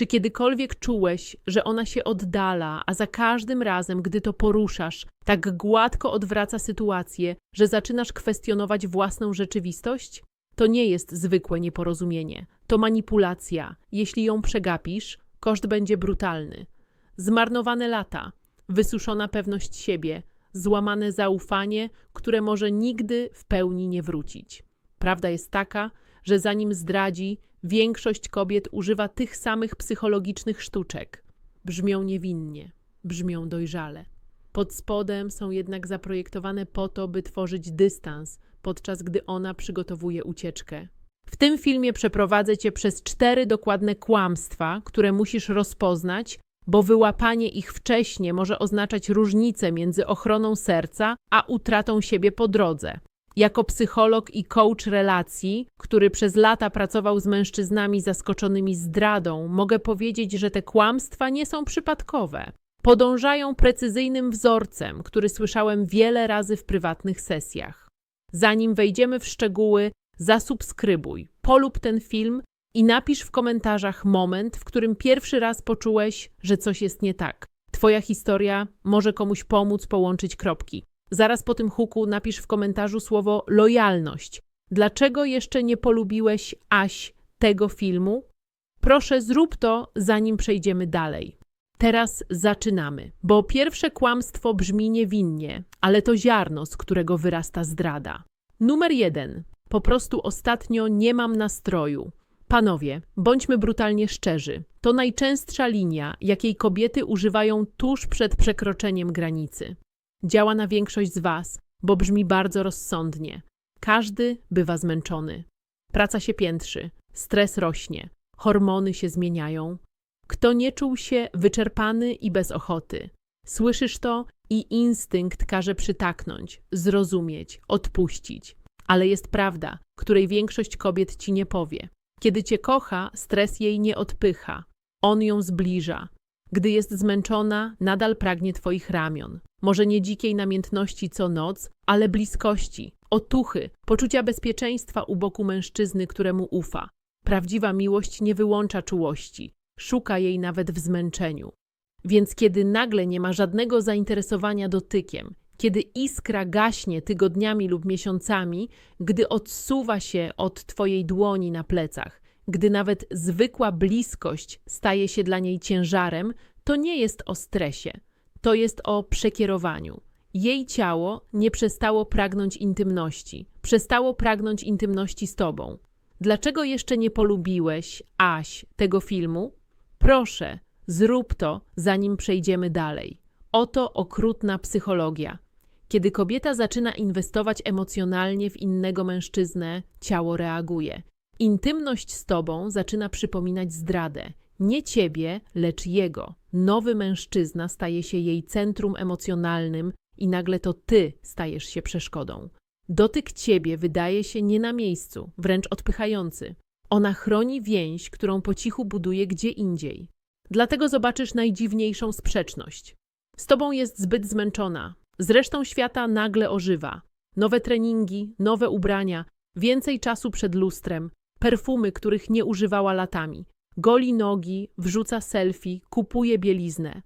Czy kiedykolwiek czułeś, że ona się oddala, a za każdym razem, gdy to poruszasz, tak gładko odwraca sytuację, że zaczynasz kwestionować własną rzeczywistość? To nie jest zwykłe nieporozumienie. To manipulacja. Jeśli ją przegapisz, koszt będzie brutalny. Zmarnowane lata, wysuszona pewność siebie, złamane zaufanie, które może nigdy w pełni nie wrócić. Prawda jest taka, że zanim zdradzi, większość kobiet używa tych samych psychologicznych sztuczek. Brzmią niewinnie, brzmią dojrzale. Pod spodem są jednak zaprojektowane po to, by tworzyć dystans, podczas gdy ona przygotowuje ucieczkę. W tym filmie przeprowadzę cię przez cztery dokładne kłamstwa, które musisz rozpoznać, bo wyłapanie ich wcześnie może oznaczać różnicę między ochroną serca a utratą siebie po drodze. Jako psycholog i coach relacji, który przez lata pracował z mężczyznami zaskoczonymi zdradą, mogę powiedzieć, że te kłamstwa nie są przypadkowe. Podążają precyzyjnym wzorcem, który słyszałem wiele razy w prywatnych sesjach. Zanim wejdziemy w szczegóły, zasubskrybuj, polub ten film i napisz w komentarzach moment, w którym pierwszy raz poczułeś, że coś jest nie tak. Twoja historia może komuś pomóc połączyć kropki. Zaraz po tym huku napisz w komentarzu słowo lojalność. Dlaczego jeszcze nie polubiłeś Aś tego filmu? Proszę zrób to, zanim przejdziemy dalej. Teraz zaczynamy, bo pierwsze kłamstwo brzmi niewinnie, ale to ziarno, z którego wyrasta zdrada. Numer jeden. Po prostu ostatnio nie mam nastroju. Panowie, bądźmy brutalnie szczerzy. To najczęstsza linia, jakiej kobiety używają tuż przed przekroczeniem granicy. Działa na większość z Was, bo brzmi bardzo rozsądnie. Każdy bywa zmęczony. Praca się piętrzy, stres rośnie, hormony się zmieniają. Kto nie czuł się wyczerpany i bez ochoty? Słyszysz to i instynkt każe przytaknąć, zrozumieć, odpuścić. Ale jest prawda, której większość kobiet ci nie powie. Kiedy cię kocha, stres jej nie odpycha. On ją zbliża. Gdy jest zmęczona, nadal pragnie twoich ramion. Może nie dzikiej namiętności co noc, ale bliskości, otuchy, poczucia bezpieczeństwa u boku mężczyzny, któremu ufa. Prawdziwa miłość nie wyłącza czułości, szuka jej nawet w zmęczeniu. Więc kiedy nagle nie ma żadnego zainteresowania dotykiem, kiedy iskra gaśnie tygodniami lub miesiącami, gdy odsuwa się od twojej dłoni na plecach, gdy nawet zwykła bliskość staje się dla niej ciężarem, to nie jest o stresie, to jest o przekierowaniu. Jej ciało nie przestało pragnąć intymności, przestało pragnąć intymności z tobą. Dlaczego jeszcze nie polubiłeś, Aś, tego filmu? Proszę, zrób to, zanim przejdziemy dalej. Oto okrutna psychologia. Kiedy kobieta zaczyna inwestować emocjonalnie w innego mężczyznę, ciało reaguje. Intymność z tobą zaczyna przypominać zdradę. Nie ciebie, lecz jego. Nowy mężczyzna staje się jej centrum emocjonalnym i nagle to ty stajesz się przeszkodą. Dotyk ciebie wydaje się nie na miejscu, wręcz odpychający. Ona chroni więź, którą po cichu buduje gdzie indziej. Dlatego zobaczysz najdziwniejszą sprzeczność. Z tobą jest zbyt zmęczona, z resztą świata nagle ożywa. Nowe treningi, nowe ubrania, więcej czasu przed lustrem, perfumy, których nie używała latami. Goli nogi, wrzuca selfie, kupuje bieliznę.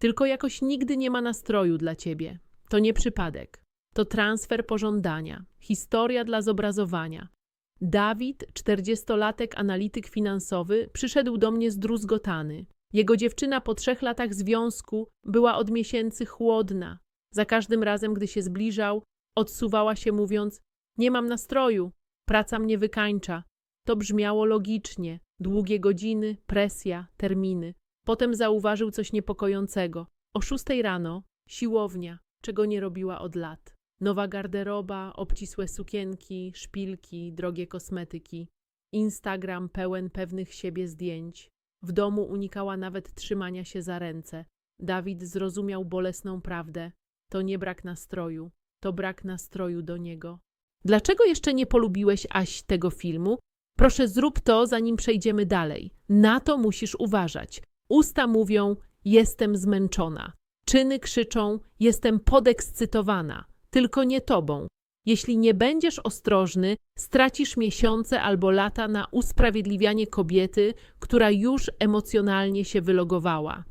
Tylko jakoś nigdy nie ma nastroju dla ciebie. To nie przypadek. To transfer pożądania, historia dla zobrazowania. Dawid, czterdziestolatek analityk finansowy, przyszedł do mnie zdruzgotany. Jego dziewczyna po trzech latach związku była od miesięcy chłodna. Za każdym razem, gdy się zbliżał, odsuwała się mówiąc: Nie mam nastroju, praca mnie wykańcza. To brzmiało logicznie, długie godziny, presja, terminy. Potem zauważył coś niepokojącego. O szóstej rano, siłownia, czego nie robiła od lat. Nowa garderoba, obcisłe sukienki, szpilki, drogie kosmetyki. Instagram pełen pewnych siebie zdjęć. W domu unikała nawet trzymania się za ręce. Dawid zrozumiał bolesną prawdę. To nie brak nastroju, to brak nastroju do niego. Dlaczego jeszcze nie polubiłeś Aś tego filmu? Proszę zrób to, zanim przejdziemy dalej. Na to musisz uważać. Usta mówią: Jestem zmęczona. Czyny krzyczą: Jestem podekscytowana. Tylko nie tobą. Jeśli nie będziesz ostrożny, stracisz miesiące albo lata na usprawiedliwianie kobiety, która już emocjonalnie się wylogowała.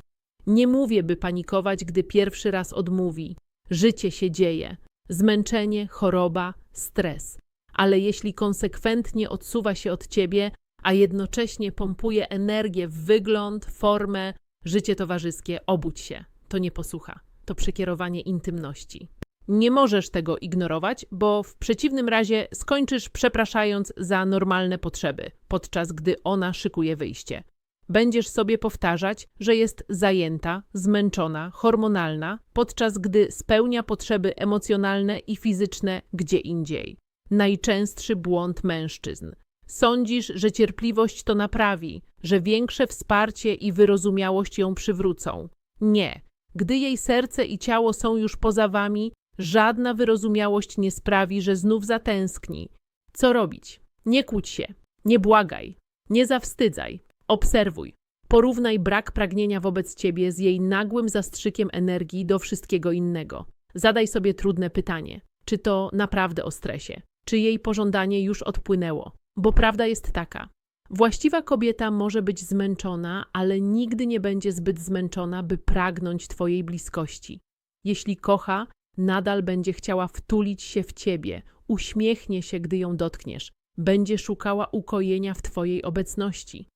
Nie mówię, by panikować, gdy pierwszy raz odmówi. Życie się dzieje. Zmęczenie, choroba, stres. Ale jeśli konsekwentnie odsuwa się od ciebie, a jednocześnie pompuje energię w wygląd, formę, życie towarzyskie, obudź się. To nie posłucha. To przekierowanie intymności. Nie możesz tego ignorować, bo w przeciwnym razie skończysz przepraszając za normalne potrzeby, podczas gdy ona szykuje wyjście. Będziesz sobie powtarzać, że jest zajęta, zmęczona, hormonalna, podczas gdy spełnia potrzeby emocjonalne i fizyczne gdzie indziej. Najczęstszy błąd mężczyzn. Sądzisz, że cierpliwość to naprawi, że większe wsparcie i wyrozumiałość ją przywrócą. Nie. Gdy jej serce i ciało są już poza wami, żadna wyrozumiałość nie sprawi, że znów zatęskni. Co robić? Nie kłóć się, nie błagaj, nie zawstydzaj, obserwuj. Porównaj brak pragnienia wobec ciebie z jej nagłym zastrzykiem energii do wszystkiego innego. Zadaj sobie trudne pytanie: czy to naprawdę o stresie? Czy jej pożądanie już odpłynęło? Bo prawda jest taka: właściwa kobieta może być zmęczona, ale nigdy nie będzie zbyt zmęczona, by pragnąć twojej bliskości. Jeśli kocha, nadal będzie chciała wtulić się w ciebie, uśmiechnie się, gdy ją dotkniesz, będzie szukała ukojenia w twojej obecności.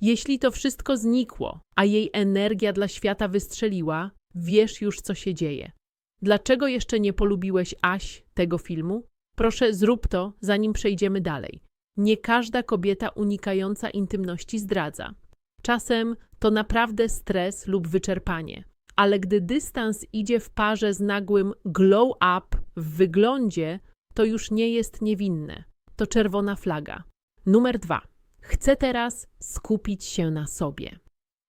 Jeśli to wszystko znikło, a jej energia dla świata wystrzeliła, wiesz już, co się dzieje. Dlaczego jeszcze nie polubiłeś Aś tego filmu? Proszę, zrób to, zanim przejdziemy dalej. Nie każda kobieta unikająca intymności zdradza. Czasem to naprawdę stres lub wyczerpanie. Ale gdy dystans idzie w parze z nagłym glow up w wyglądzie, to już nie jest niewinne. To czerwona flaga. Numer dwa. Chcę teraz skupić się na sobie.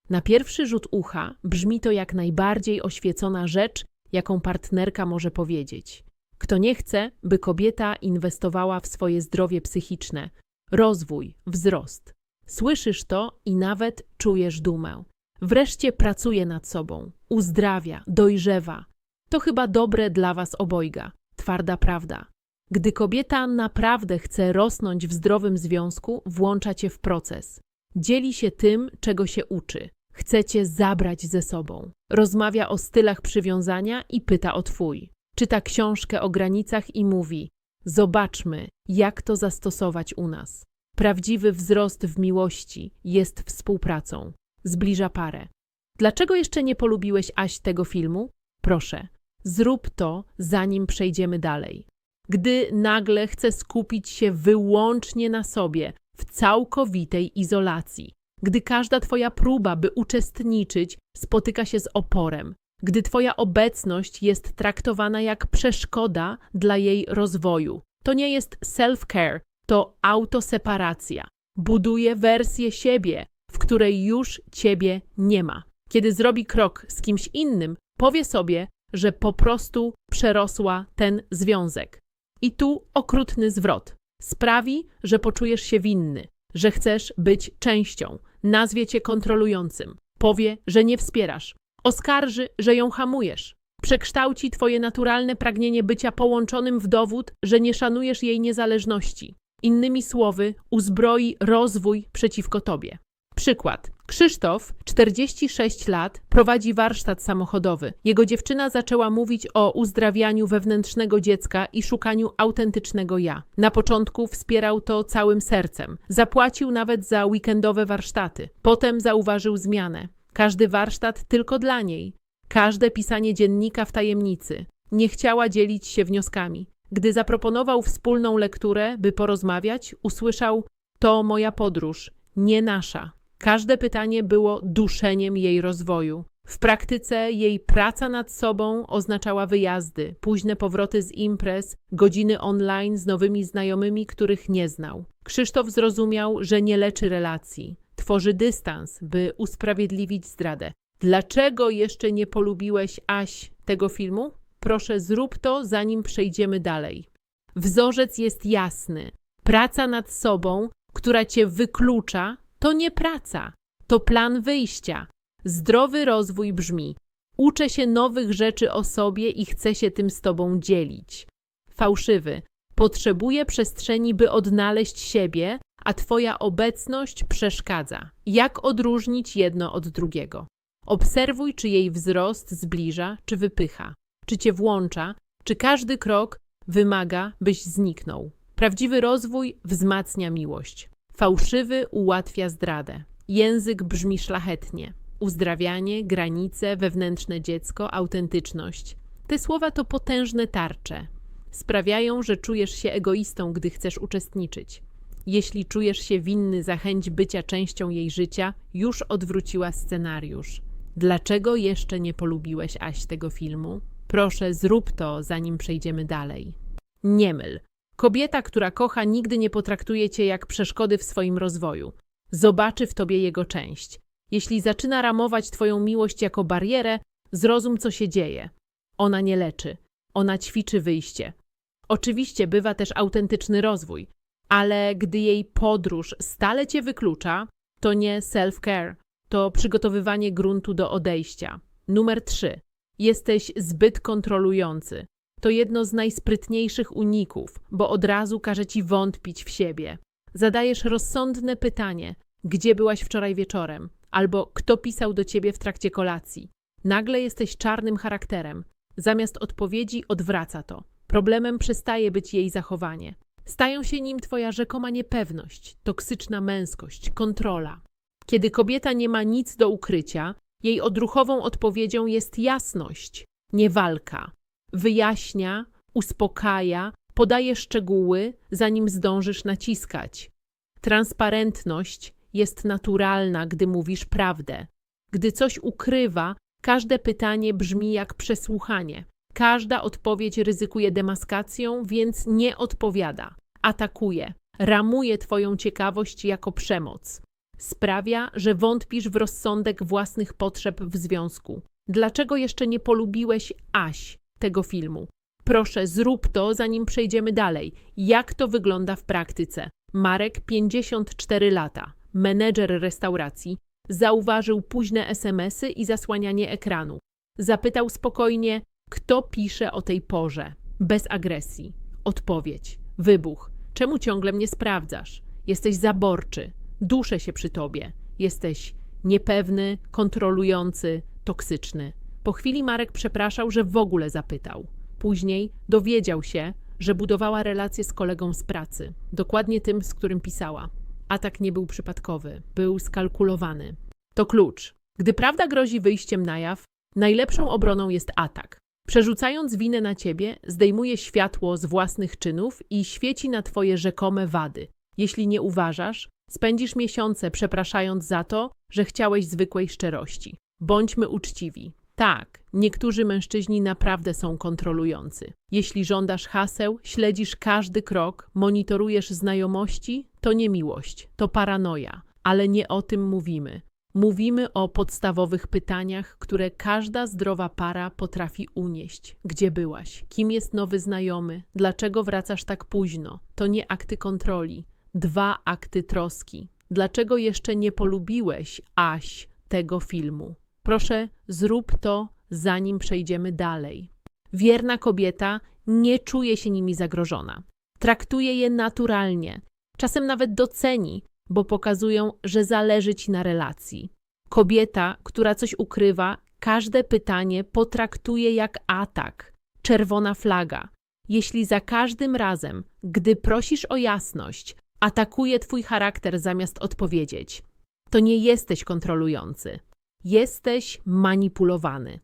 Na pierwszy rzut ucha brzmi to jak najbardziej oświecona rzecz, jaką partnerka może powiedzieć. Kto nie chce, by kobieta inwestowała w swoje zdrowie psychiczne, rozwój, wzrost. Słyszysz to i nawet czujesz dumę. Wreszcie pracuje nad sobą, uzdrawia, dojrzewa. To chyba dobre dla was obojga. Twarda prawda. Gdy kobieta naprawdę chce rosnąć w zdrowym związku, włącza cię w proces. Dzieli się tym, czego się uczy. Chce cię zabrać ze sobą. Rozmawia o stylach przywiązania i pyta o twój. Czyta książkę o granicach i mówi: Zobaczmy, jak to zastosować u nas. Prawdziwy wzrost w miłości jest współpracą. Zbliża parę. Dlaczego jeszcze nie polubiłeś Aś tego filmu? Proszę, zrób to, zanim przejdziemy dalej. Gdy nagle chce skupić się wyłącznie na sobie, w całkowitej izolacji. Gdy każda Twoja próba, by uczestniczyć, spotyka się z oporem. Gdy Twoja obecność jest traktowana jak przeszkoda dla jej rozwoju. To nie jest self-care, to autoseparacja. Buduje wersję siebie, w której już Ciebie nie ma. Kiedy zrobi krok z kimś innym, powie sobie, że po prostu przerosła ten związek. I tu okrutny zwrot. Sprawi, że poczujesz się winny, że chcesz być częścią, nazwie cię kontrolującym, powie, że nie wspierasz, oskarży, że ją hamujesz, przekształci twoje naturalne pragnienie bycia połączonym w dowód, że nie szanujesz jej niezależności. Innymi słowy, uzbroi rozwój przeciwko tobie. Przykład. Krzysztof, 46 lat, prowadzi warsztat samochodowy. Jego dziewczyna zaczęła mówić o uzdrawianiu wewnętrznego dziecka i szukaniu autentycznego ja. Na początku wspierał to całym sercem. Zapłacił nawet za weekendowe warsztaty. Potem zauważył zmianę. Każdy warsztat tylko dla niej. Każde pisanie dziennika w tajemnicy. Nie chciała dzielić się wnioskami. Gdy zaproponował wspólną lekturę, by porozmawiać, usłyszał: To moja podróż, nie nasza. Każde pytanie było duszeniem jej rozwoju. W praktyce jej praca nad sobą oznaczała wyjazdy, późne powroty z imprez, godziny online z nowymi znajomymi, których nie znał. Krzysztof zrozumiał, że nie leczy relacji, tworzy dystans, by usprawiedliwić zdradę. Dlaczego jeszcze nie polubiłeś Aś tego filmu? Proszę, zrób to, zanim przejdziemy dalej. Wzorzec jest jasny. Praca nad sobą, która cię wyklucza, to nie praca, to plan wyjścia. Zdrowy rozwój brzmi: uczę się nowych rzeczy o sobie i chcę się tym z tobą dzielić. Fałszywy. Potrzebuje przestrzeni, by odnaleźć siebie, a Twoja obecność przeszkadza. Jak odróżnić jedno od drugiego? Obserwuj, czy jej wzrost zbliża, czy wypycha, czy Cię włącza, czy każdy krok wymaga, byś zniknął. Prawdziwy rozwój wzmacnia miłość. Fałszywy ułatwia zdradę. Język brzmi szlachetnie. Uzdrawianie, granice, wewnętrzne dziecko, autentyczność. Te słowa to potężne tarcze. Sprawiają, że czujesz się egoistą, gdy chcesz uczestniczyć. Jeśli czujesz się winny za chęć bycia częścią jej życia, już odwróciła scenariusz. Dlaczego jeszcze nie polubiłeś Aś tego filmu? Proszę, zrób to, zanim przejdziemy dalej. Nie myl. Kobieta, która kocha, nigdy nie potraktuje cię jak przeszkody w swoim rozwoju. Zobaczy w tobie jego część. Jeśli zaczyna ramować twoją miłość jako barierę, zrozum, co się dzieje. Ona nie leczy. Ona ćwiczy wyjście. Oczywiście bywa też autentyczny rozwój, ale gdy jej podróż stale cię wyklucza, to nie self-care, to przygotowywanie gruntu do odejścia. Numer 3. Jesteś zbyt kontrolujący. To jedno z najsprytniejszych uników, bo od razu każe ci wątpić w siebie. Zadajesz rozsądne pytanie: gdzie byłaś wczoraj wieczorem? Albo kto pisał do ciebie w trakcie kolacji? Nagle jesteś czarnym charakterem. Zamiast odpowiedzi odwraca to. Problemem przestaje być jej zachowanie. Stają się nim twoja rzekoma niepewność, toksyczna męskość, kontrola. Kiedy kobieta nie ma nic do ukrycia, jej odruchową odpowiedzią jest jasność, nie walka. Wyjaśnia, uspokaja, podaje szczegóły, zanim zdążysz naciskać. Transparentność jest naturalna, gdy mówisz prawdę. Gdy coś ukrywa, każde pytanie brzmi jak przesłuchanie. Każda odpowiedź ryzykuje demaskacją, więc nie odpowiada. Atakuje, ramuje Twoją ciekawość jako przemoc. Sprawia, że wątpisz w rozsądek własnych potrzeb w związku. Dlaczego jeszcze nie polubiłeś Aś tego filmu? Proszę, zrób to, zanim przejdziemy dalej. Jak to wygląda w praktyce? Marek, 54 lata, menedżer restauracji, zauważył późne SMSy i zasłanianie ekranu. Zapytał spokojnie, kto pisze o tej porze, bez agresji. Odpowiedź: wybuch. Czemu ciągle mnie sprawdzasz? Jesteś zaborczy, duszę się przy tobie. Jesteś niepewny, kontrolujący, toksyczny. Po chwili Marek przepraszał, że w ogóle zapytał. Później dowiedział się, że budowała relację z kolegą z pracy, dokładnie tym, z którym pisała. Atak nie był przypadkowy, był skalkulowany. To klucz. Gdy prawda grozi wyjściem na jaw, najlepszą obroną jest atak. Przerzucając winę na ciebie, zdejmuje światło z własnych czynów i świeci na twoje rzekome wady. Jeśli nie uważasz, spędzisz miesiące przepraszając za to, że chciałeś zwykłej szczerości. Bądźmy uczciwi. Tak, niektórzy mężczyźni naprawdę są kontrolujący. Jeśli żądasz haseł, śledzisz każdy krok, monitorujesz znajomości, to nie miłość, to paranoja, ale nie o tym mówimy. Mówimy o podstawowych pytaniach, które każda zdrowa para potrafi unieść. Gdzie byłaś? Kim jest nowy znajomy? Dlaczego wracasz tak późno? To nie akty kontroli, dwa akty troski. Dlaczego jeszcze nie polubiłeś, Aś, tego filmu? Proszę, zrób to, zanim przejdziemy dalej. Wierna kobieta nie czuje się nimi zagrożona. Traktuje je naturalnie, czasem nawet doceni, bo pokazują, że zależy ci na relacji. Kobieta, która coś ukrywa, każde pytanie potraktuje jak atak, czerwona flaga. Jeśli za każdym razem, gdy prosisz o jasność, atakuje twój charakter zamiast odpowiedzieć, to nie jesteś kontrolujący. Jesteś manipulowany.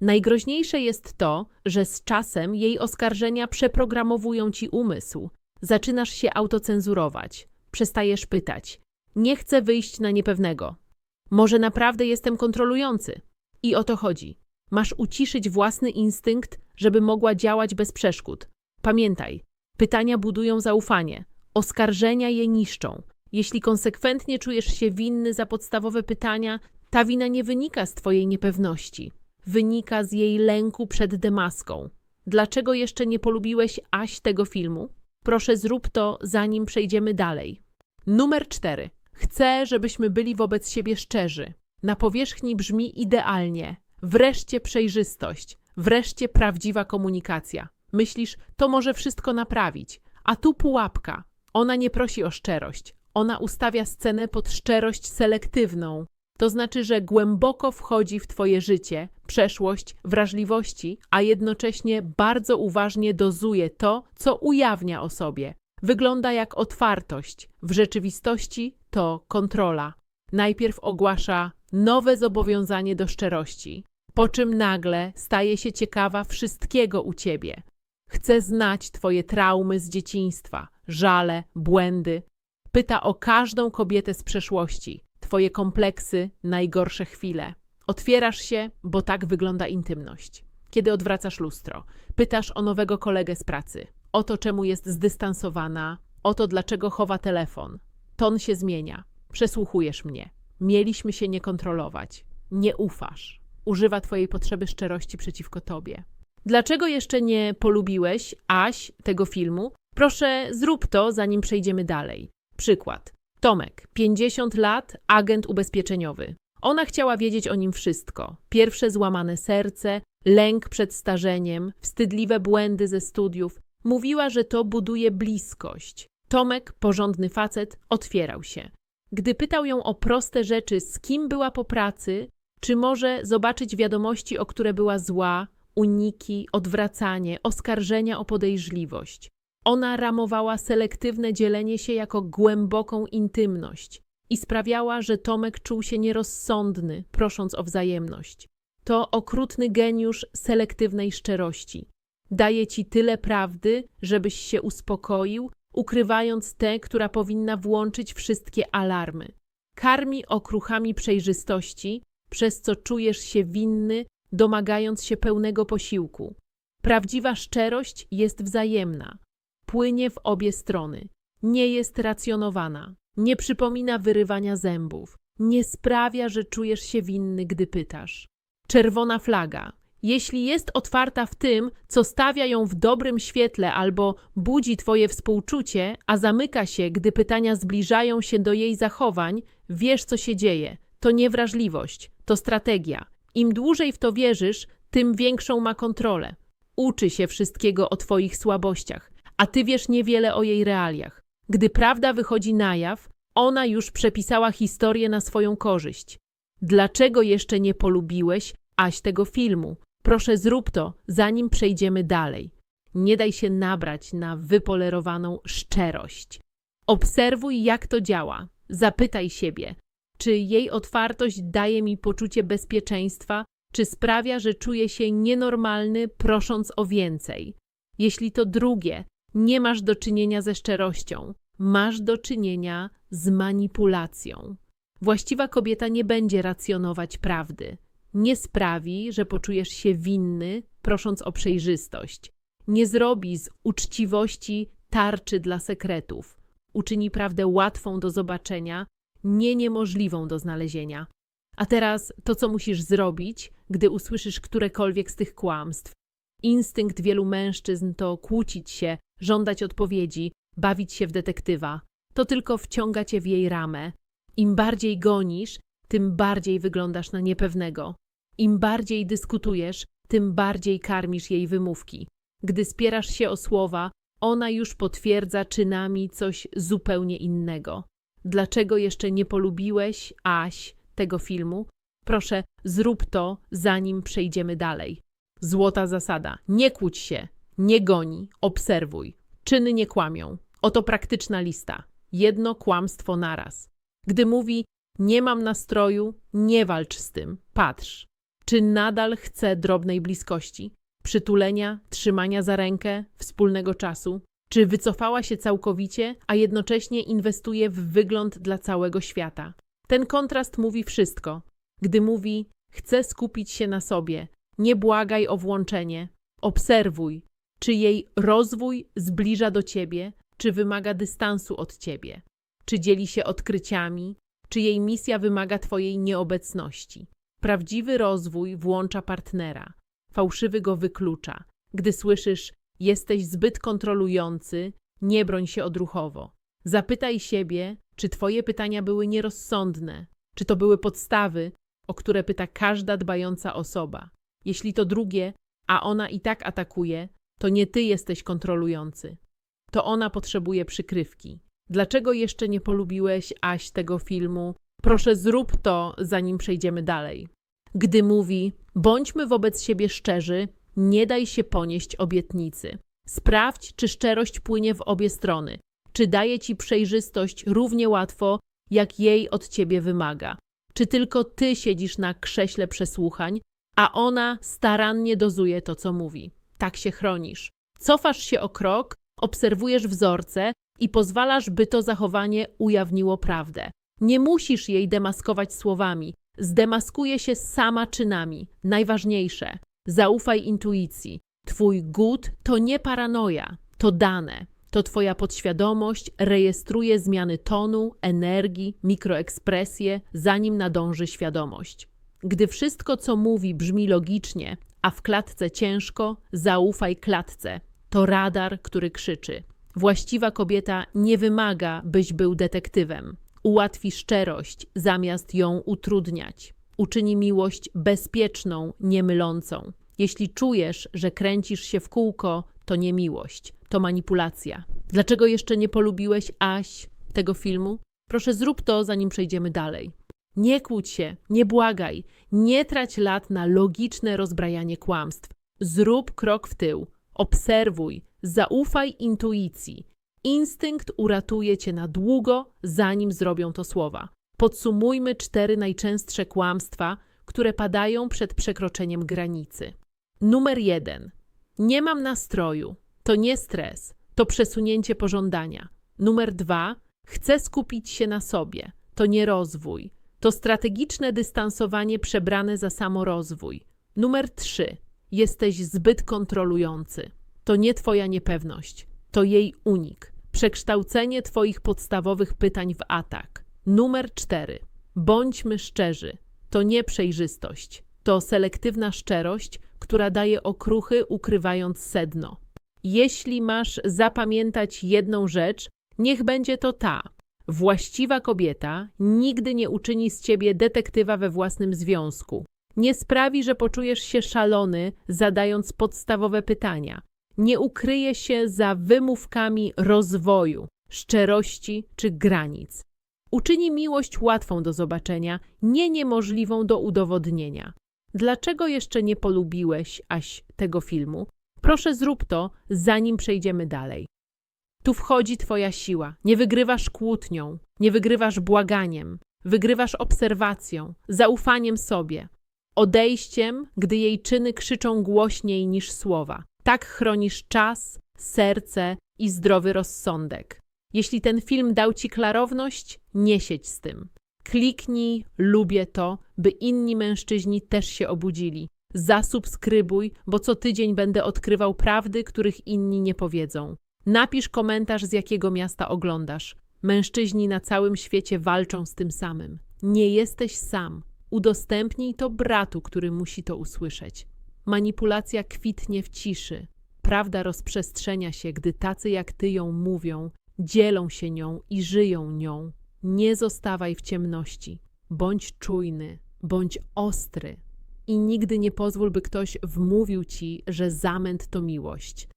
Najgroźniejsze jest to, że z czasem jej oskarżenia przeprogramowują ci umysł. Zaczynasz się autocenzurować, przestajesz pytać. Nie chcę wyjść na niepewnego. Może naprawdę jestem kontrolujący. I o to chodzi. Masz uciszyć własny instynkt, żeby mogła działać bez przeszkód. Pamiętaj, pytania budują zaufanie, oskarżenia je niszczą. Jeśli konsekwentnie czujesz się winny za podstawowe pytania, ta wina nie wynika z Twojej niepewności, wynika z jej lęku przed demaską. Dlaczego jeszcze nie polubiłeś Aś tego filmu? Proszę zrób to, zanim przejdziemy dalej. Numer 4. Chcę, żebyśmy byli wobec siebie szczerzy. Na powierzchni brzmi idealnie. Wreszcie przejrzystość, wreszcie prawdziwa komunikacja. Myślisz, to może wszystko naprawić, A tu pułapka. Ona nie prosi o szczerość. Ona ustawia scenę pod szczerość selektywną. To znaczy, że głęboko wchodzi w Twoje życie, przeszłość, wrażliwości, a jednocześnie bardzo uważnie dozuje to, co ujawnia o sobie. Wygląda jak otwartość, w rzeczywistości to kontrola. Najpierw ogłasza nowe zobowiązanie do szczerości, po czym nagle staje się ciekawa wszystkiego u ciebie. Chce znać Twoje traumy z dzieciństwa, żale, błędy. Pyta o każdą kobietę z przeszłości, Twoje kompleksy, najgorsze chwile. Otwierasz się, bo tak wygląda intymność. Kiedy odwracasz lustro, pytasz o nowego kolegę z pracy, o to, czemu jest zdystansowana, o to, dlaczego chowa telefon. Ton się zmienia. Przesłuchujesz mnie. Mieliśmy się nie kontrolować. Nie ufasz. Używa Twojej potrzeby szczerości przeciwko Tobie. Dlaczego jeszcze nie polubiłeś, Aś, tego filmu? Proszę, zrób to, zanim przejdziemy dalej. Przykład. Tomek, 50 lat, agent ubezpieczeniowy. Ona chciała wiedzieć o nim wszystko. Pierwsze złamane serce, lęk przed starzeniem, wstydliwe błędy ze studiów. Mówiła, że to buduje bliskość. Tomek, porządny facet, otwierał się. Gdy pytał ją o proste rzeczy, z kim była po pracy, czy może zobaczyć wiadomości, o które była zła, uniki, odwracanie, oskarżenia o podejrzliwość. Ona ramowała selektywne dzielenie się jako głęboką intymność i sprawiała, że Tomek czuł się nierozsądny, prosząc o wzajemność. To okrutny geniusz selektywnej szczerości. Daje ci tyle prawdy, żebyś się uspokoił, ukrywając tę, która powinna włączyć wszystkie alarmy. Karmi okruchami przejrzystości, przez co czujesz się winny, domagając się pełnego posiłku. Prawdziwa szczerość jest wzajemna, płynie w obie strony, nie jest racjonowana, nie przypomina wyrywania zębów, nie sprawia, że czujesz się winny, gdy pytasz. Czerwona flaga. Jeśli jest otwarta w tym, co stawia ją w dobrym świetle albo budzi Twoje współczucie, a zamyka się, gdy pytania zbliżają się do jej zachowań, wiesz, co się dzieje. To nie wrażliwość, to strategia. Im dłużej w to wierzysz, tym większą ma kontrolę. Uczy się wszystkiego o Twoich słabościach, a Ty wiesz niewiele o jej realiach. Gdy prawda wychodzi na jaw, ona już przepisała historię na swoją korzyść. Dlaczego jeszcze nie polubiłeś, Aś, tego filmu? Proszę zrób to, zanim przejdziemy dalej. Nie daj się nabrać na wypolerowaną szczerość. Obserwuj, jak to działa. Zapytaj siebie, czy jej otwartość daje mi poczucie bezpieczeństwa, czy sprawia, że czuję się nienormalny, prosząc o więcej. Jeśli to drugie, nie masz do czynienia ze szczerością, masz do czynienia z manipulacją. Właściwa kobieta nie będzie racjonować prawdy. Nie sprawi, że poczujesz się winny, prosząc o przejrzystość. Nie zrobi z uczciwości tarczy dla sekretów. Uczyni prawdę łatwą do zobaczenia, nie niemożliwą do znalezienia. A teraz to, co musisz zrobić, gdy usłyszysz którekolwiek z tych kłamstw. Instynkt wielu mężczyzn to kłócić się, żądać odpowiedzi, bawić się w detektywa. To tylko wciąga cię w jej ramę. Im bardziej gonisz, tym bardziej wyglądasz na niepewnego. Im bardziej dyskutujesz, tym bardziej karmisz jej wymówki. Gdy spierasz się o słowa, ona już potwierdza czynami coś zupełnie innego. Dlaczego jeszcze nie polubiłeś, Aś, tego filmu? Proszę, zrób to, zanim przejdziemy dalej. Złota zasada: nie kłóć się, nie goni, obserwuj. Czyny nie kłamią. Oto praktyczna lista. Jedno kłamstwo naraz. Gdy mówi: Nie mam nastroju, nie walcz z tym, patrz. Czy nadal chce drobnej bliskości, przytulenia, trzymania za rękę, wspólnego czasu? Czy wycofała się całkowicie, a jednocześnie inwestuje w wygląd dla całego świata? Ten kontrast mówi wszystko. Gdy mówi: Chcę skupić się na sobie, nie błagaj o włączenie, obserwuj, czy jej rozwój zbliża do ciebie, czy wymaga dystansu od ciebie, czy dzieli się odkryciami, czy jej misja wymaga twojej nieobecności. Prawdziwy rozwój włącza partnera, fałszywy go wyklucza. Gdy słyszysz, jesteś zbyt kontrolujący, nie broń się odruchowo. Zapytaj siebie, czy twoje pytania były nierozsądne, czy to były podstawy, o które pyta każda dbająca osoba. Jeśli to drugie, a ona i tak atakuje, to nie ty jesteś kontrolujący. to ona potrzebuje przykrywki. Dlaczego jeszcze nie polubiłeś Aś tego filmu? Proszę zrób to, zanim przejdziemy dalej. Gdy mówi: bądźmy wobec siebie szczerzy, nie daj się ponieść obietnicy. Sprawdź, czy szczerość płynie w obie strony, czy daje ci przejrzystość równie łatwo, jak jej od ciebie wymaga. Czy tylko ty siedzisz na krześle przesłuchań, a ona starannie dozuje to, co mówi. Tak się chronisz. Cofasz się o krok, obserwujesz wzorce i pozwalasz, by to zachowanie ujawniło prawdę. Nie musisz jej demaskować słowami, zdemaskuje się sama czynami. Najważniejsze, zaufaj intuicji. Twój głód to nie paranoja, to dane. To twoja podświadomość rejestruje zmiany tonu, energii, mikroekspresje, zanim nadąży świadomość. Gdy wszystko, co mówi, brzmi logicznie, a w klatce ciężko, zaufaj klatce. To radar, który krzyczy. Właściwa kobieta nie wymaga, byś był detektywem. Ułatwi szczerość, zamiast ją utrudniać. Uczyni miłość bezpieczną, niemylącą. Jeśli czujesz, że kręcisz się w kółko, to nie miłość, to manipulacja. Dlaczego jeszcze nie polubiłeś Aś tego filmu? Proszę zrób to, zanim przejdziemy dalej. Nie kłóć się, nie błagaj, nie trać lat na logiczne rozbrajanie kłamstw. Zrób krok w tył, obserwuj, zaufaj intuicji. Instynkt uratuje cię na długo, zanim zrobią to słowa. Podsumujmy cztery najczęstsze kłamstwa, które padają przed przekroczeniem granicy. Numer jeden. Nie mam nastroju. To nie stres, to przesunięcie pożądania. Numer dwa. Chcę skupić się na sobie. To nie rozwój. To strategiczne dystansowanie przebrane za samorozwój. Numer trzy. Jesteś zbyt kontrolujący. To nie twoja niepewność, to jej unik. Przekształcenie twoich podstawowych pytań w atak. Numer cztery. Bądźmy szczerzy. To nie przejrzystość. To selektywna szczerość, która daje okruchy, ukrywając sedno. Jeśli masz zapamiętać jedną rzecz, niech będzie to ta. Właściwa kobieta nigdy nie uczyni z ciebie detektywa we własnym związku. Nie sprawi, że poczujesz się szalony, zadając podstawowe pytania. Nie ukryje się za wymówkami rozwoju, szczerości czy granic. Uczyni miłość łatwą do zobaczenia, nie niemożliwą do udowodnienia. Dlaczego jeszcze nie polubiłeś Aś tego filmu? Proszę zrób to, zanim przejdziemy dalej. Tu wchodzi Twoja siła. Nie wygrywasz kłótnią, nie wygrywasz błaganiem, wygrywasz obserwacją, zaufaniem sobie, odejściem, gdy jej czyny krzyczą głośniej niż słowa. Tak chronisz czas, serce i zdrowy rozsądek. Jeśli ten film dał Ci klarowność, nie siedź z tym. Kliknij, lubię to, by inni mężczyźni też się obudzili. Zasubskrybuj, bo co tydzień będę odkrywał prawdy, których inni nie powiedzą. Napisz komentarz, z jakiego miasta oglądasz. Mężczyźni na całym świecie walczą z tym samym. Nie jesteś sam. Udostępnij to bratu, który musi to usłyszeć. Manipulacja kwitnie w ciszy. Prawda rozprzestrzenia się, gdy tacy jak ty ją mówią, dzielą się nią i żyją nią. Nie zostawaj w ciemności. Bądź czujny, bądź ostry. I nigdy nie pozwól, by ktoś wmówił ci, że zamęt to miłość.